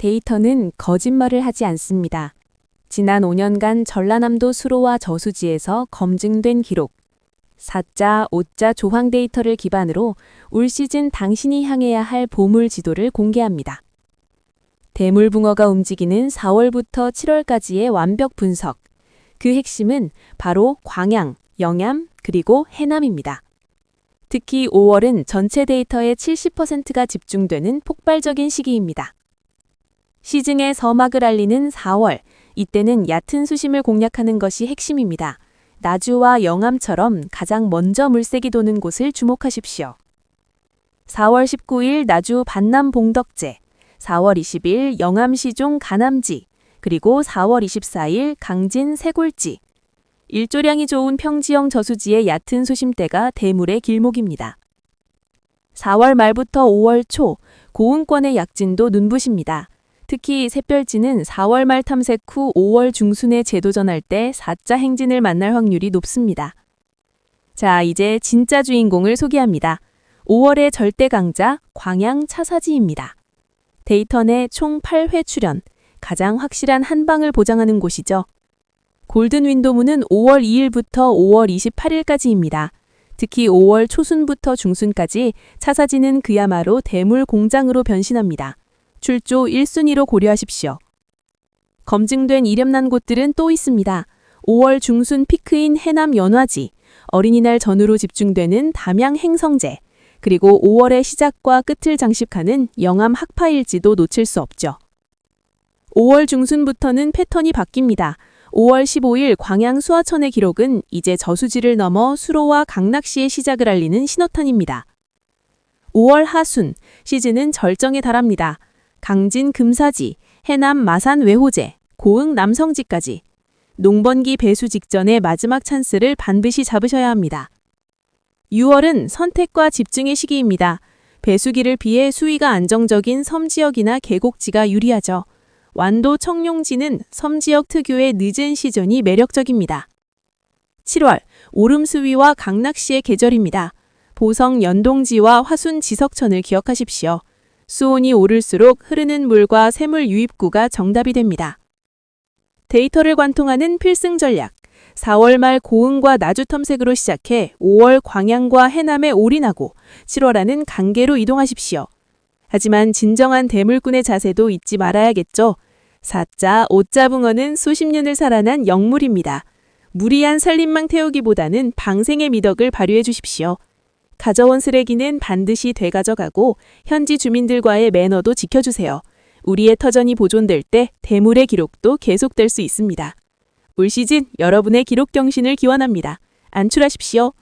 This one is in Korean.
데이터는 거짓말을 하지 않습니다. 지난 5년간 전라남도 수로와 저수지에서 검증된 기록, 4자, 5자 조황 데이터를 기반으로 올 시즌 당신이 향해야 할 보물 지도를 공개합니다. 대물붕어가 움직이는 4월부터 7월까지의 완벽 분석. 그 핵심은 바로 광양, 영암, 그리고 해남입니다. 특히 5월은 전체 데이터의 70%가 집중되는 폭발적인 시기입니다. 시증의 서막을 알리는 4월, 이때는 얕은 수심을 공략하는 것이 핵심입니다. 나주와 영암처럼 가장 먼저 물색이 도는 곳을 주목하십시오. 4월 19일 나주 반남 봉덕제, 4월 20일 영암 시종 가남지, 그리고 4월 24일 강진 세골지. 일조량이 좋은 평지형 저수지의 얕은 수심대가 대물의 길목입니다. 4월 말부터 5월 초 고흥권의 약진도 눈부십니다. 특히 샛별지는 4월 말 탐색 후 5월 중순에 재도전할 때 4자 행진을 만날 확률이 높습니다. 자, 이제 진짜 주인공을 소개합니다. 5월의 절대 강자 광양 차사지입니다. 데이터 내총 8회 출연, 가장 확실한 한 방을 보장하는 곳이죠. 골든 윈도우는 5월 2일부터 5월 28일까지입니다. 특히 5월 초순부터 중순까지 차사지는 그야말로 대물 공장으로 변신합니다. 출조 1순위로 고려하십시오. 검증된 이름난 곳들은 또 있습니다. 5월 중순 피크인 해남 연화지, 어린이날 전후로 집중되는 담양 행성제, 그리고 5월의 시작과 끝을 장식하는 영암 학파일지도 놓칠 수 없죠. 5월 중순부터는 패턴이 바뀝니다. 5월 15일 광양 수화천의 기록은 이제 저수지를 넘어 수로와 강낚시의 시작을 알리는 신호탄입니다. 5월 하순, 시즌은 절정에 달합니다. 강진 금사지, 해남 마산 외호제, 고흥 남성지까지. 농번기 배수 직전의 마지막 찬스를 반드시 잡으셔야 합니다. 6월은 선택과 집중의 시기입니다. 배수기를 비해 수위가 안정적인 섬지역이나 계곡지가 유리하죠. 완도 청룡지는 섬지역 특유의 늦은 시즌이 매력적입니다. 7월, 오름수위와 강낚시의 계절입니다. 보성 연동지와 화순 지석천을 기억하십시오. 수온이 오를수록 흐르는 물과 샘물 유입구가 정답이 됩니다. 데이터를 관통하는 필승 전략. 4월 말 고흥과 나주 탐색으로 시작해 5월 광양과 해남에 올인하고 7월에는 강계로 이동하십시오. 하지만 진정한 대물꾼의 자세도 잊지 말아야겠죠. 4자, 5자 붕어는 수십 년을 살아난 영물입니다. 무리한 살림망 태우기보다는 방생의 미덕을 발휘해 주십시오. 가져온 쓰레기는 반드시 되가져가고 현지 주민들과의 매너도 지켜주세요. 우리의 터전이 보존될 때 대물의 기록도 계속될 수 있습니다. 올 시즌 여러분의 기록 경신을 기원합니다. 안출하십시오.